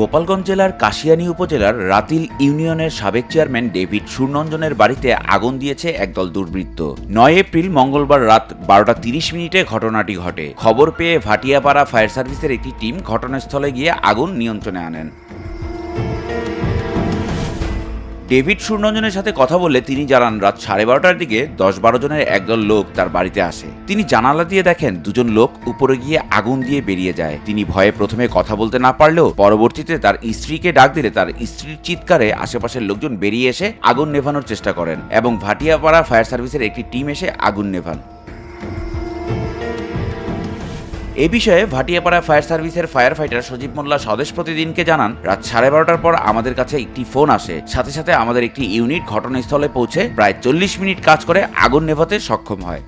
গোপালগঞ্জ জেলার কাশিয়ানী উপজেলার রাতিল ইউনিয়নের সাবেক চেয়ারম্যান ডেভিড সুরনঞ্জনের বাড়িতে আগুন দিয়েছে একদল দুর্বৃত্ত। নয় এপ্রিল মঙ্গলবার রাত বারোটা তিরিশ মিনিটে ঘটনাটি ঘটে। খবর পেয়ে ভাটিয়াপাড়া ফায়ার সার্ভিসের একটি টিম ঘটনাস্থলে গিয়ে আগুন নিয়ন্ত্রণে আনেন। ডেভিড সুরঞ্জনের সাথে কথা বলে তিনি জানান, রাত সাড়ে বারোটার দিকে দশ বারো জনের একদল লোক তার বাড়িতে আসে। তিনি জানালা দিয়ে দেখেন দুজন লোক উপরে গিয়ে আগুন দিয়ে বেরিয়ে যায়। তিনি ভয়ে প্রথমে কথা বলতে না পারলেও পরবর্তীতে তার স্ত্রীকে ডাক দিলে তার স্ত্রীর চিৎকারে আশেপাশের লোকজন বেরিয়ে এসে আগুন নেভানোর চেষ্টা করেন এবং ভাটিয়াপাড়া ফায়ার সার্ভিসের একটি টিম এসে আগুন নেভান। এ বিষয়ে ভাটিয়াপাড়া ফায়ার সার্ভিসের ফায়ার ফাইটার সজীব মোল্লা স্বদেশ প্রতিদিনকে জানান, রাত সাড়ে বারোটার পর আমাদের কাছে একটি ফোন আসে। সাথে সাথে আমাদের একটি ইউনিট ঘটনাস্থলে পৌঁছে প্রায় চল্লিশ মিনিট কাজ করে আগুন নেভাতে সক্ষম হয়।